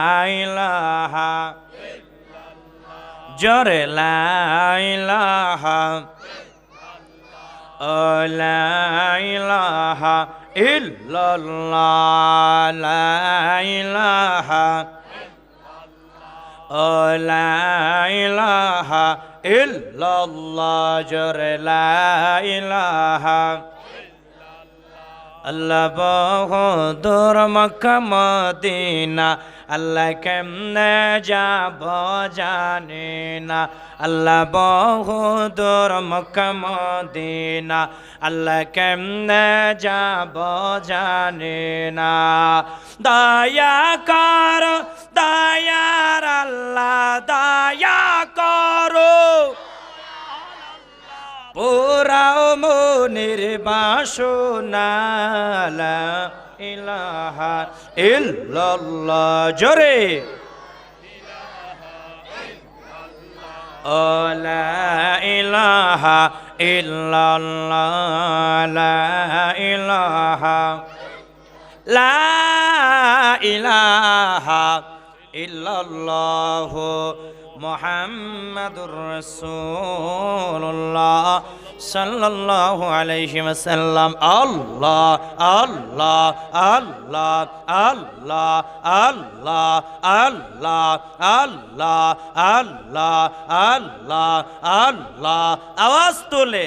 ইলাহা জোরে লা ইলাহা ও লা ইলাহা ইল্লাল্লাহ লা ইলাহা ও লা ইলাহা ইল্লাল্লাহ জোরে লা ইলাহা আল্লাহ বহুদূর মক্কা মদিনা, আল্লাহ কেমনে যাব জানি না। আল্লাহ বহুদূর মক্কা মদিনা, আল্লাহ কেমনে যাব জানি না। দয়া কর মনির বাসনা লা ইলাহা ইল্লাল্লাহ, জোরে। লা ইলাহা ইল্লাল্লাহ, লা ইলাহা। লা ইলাহা ইল্লাল্লাহ মুহাম্মাদুর রাসূলুল্লাহ। সাল্লাল্লাহু আলাইহি ওয়াসাল্লাম। আল্লাহ আল্লাহ আল্লাহ আল্লাহ আল্লাহ আল্লাহ আল্লাহ আল্লাহ আল্লাহ আল্লাহ। আওয়াজ তোলে।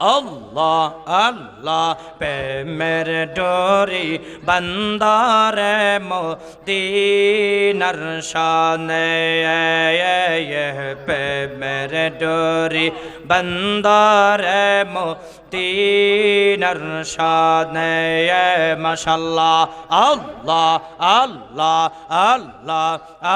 اللہ اللہ پہ میرے ڈوری بندہ بندار موتی نرشان یہ پہ میرے ڈوری بندار موتی শানে মাশাল্লাহ আল্লাহ আল্লাহ আল্লাহ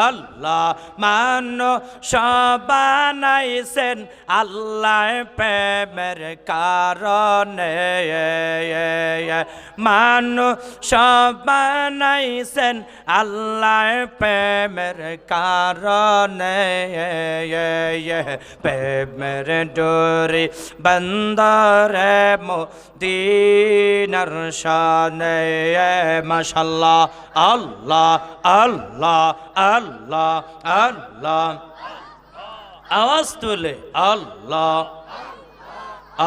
আল্লাহ মানো সবানাইছেন আল্লাহ প্রেমের কারণে মানু সবানাইছেন আল্লাহ প্রেমের কারণে প্রেমের ডোরি বন্দরে মোদিনার মাশাল্লাহ আল্লাহ আল্লাহ আল্লাহ আল্লাহ আওয়াজ তুলে আল্লাহ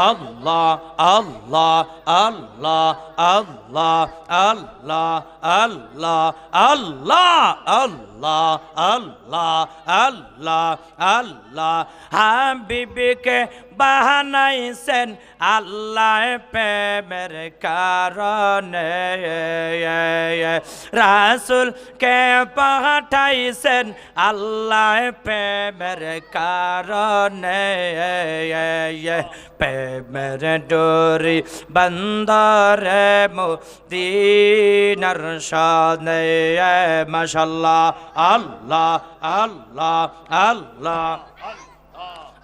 আল্লাহ আল্লাহ আল্লাহ আল্লাহ আল্লাহ আল্লাহ আল্লাহ আল্লাহ আল্লাহ আল্লাহ আল্লাহ হাবিবিকে বাহানাইছেন আল্লাহ প্রেমের কারণে। রাসুল কে পাঠাইছেন আল্লাহ প্রেমের কারণে। প্রেমের ডোরি বন্দরে মোদিনার শানে মাশাল্লাহ আল্লাহ আল্লাহ আল্লাহ আল্লাহ।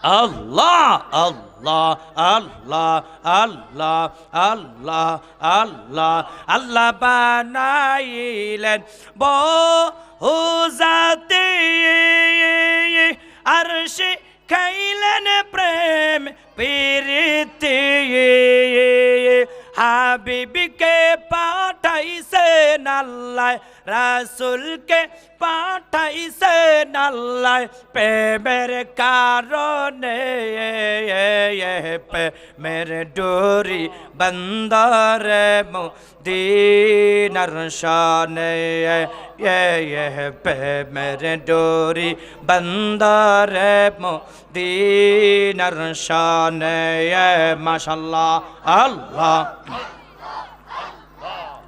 আল্লাহ আল্লাহ আল্লাহ আল্লাহ আল্লাহ আল্লাহ। বানাইলেন বহু জাতি আর সে খাইলেন প্রেম প্রীতি। হাবিবিকে পাঠাইছেন আল্লাহ। রাসুলকে পাঠাইছেন আল্লাহ প্রেমের কারণে প্রেমের ডোরি বন্দরে মোদিনার শানে প্রেমের ডোরি বন্দরে মোদিনার শানে মাশাল্লাহ আল্লাহ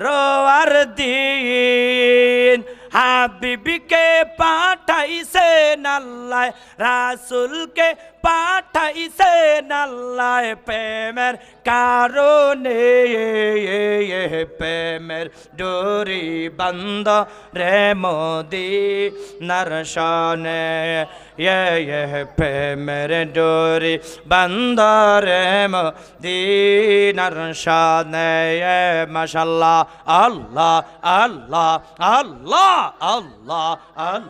রোয়ার দিন হাবিবিকে পাঠাইছেন আল্লাহ রাসুলকে পাঠাইছেন আল্লাহ প্রেমের কারণে। প্রেমের ডোরি বন্ধ রে মোদি নরসনে প্রেমের ডোরি বন্ধ রে মোদি নরসনে মাশাল্লাহ, আল্লাহ আল্লাহ আল্লাহ আল্লাহ আল্লাহ।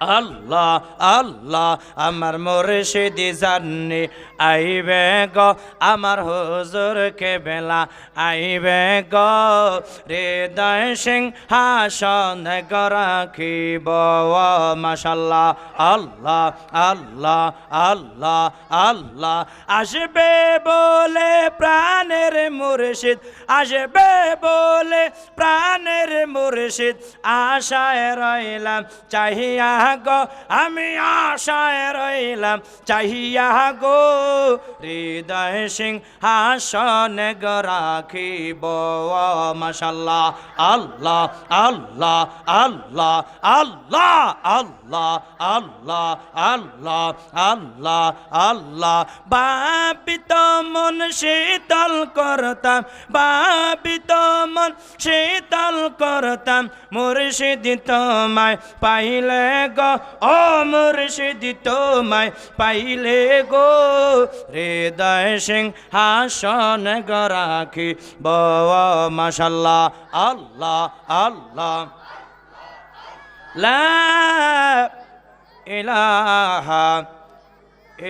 আল্লাহ আল্লাহ, আমার মুর্শিদি জান্নি, আইবে গ, আমার হুজুর কে বেলা আইবে গ, হৃদয় সিং হাসন গরাখিব মাশাল্লাহ, আল্লাহ আল্লাহ আল্লাহ আল্লাহ, আসবে বলে প্রাণের মুর্শিদ, আসবে বলে প্রাণের মুর্শিদ আশায় রইলাম, চাহিয়া গো, আমি আশায় রইলাম, চাহিয়া গো, হৃদয় সিং হাসন গরাখিব মাশাল্লাহ, আল্লাহ আল্লাহ আল্লাহ আল্লাহ আল্লাহ আল্লাহ আল্লাহ আল্লাহ আল্লাহ। বাপিত মন শীতল করতাম বাপিত মন শীতল করতাম মুর্শিদি তোমায় পাইলে গো, ও মুর্শিদি তোমায় পাইলে গো। হৃদয় সিং হাসন গরাখি বউ মাশাল্লাহ, আল্লাহ আল্লাহ। লা ইলাহা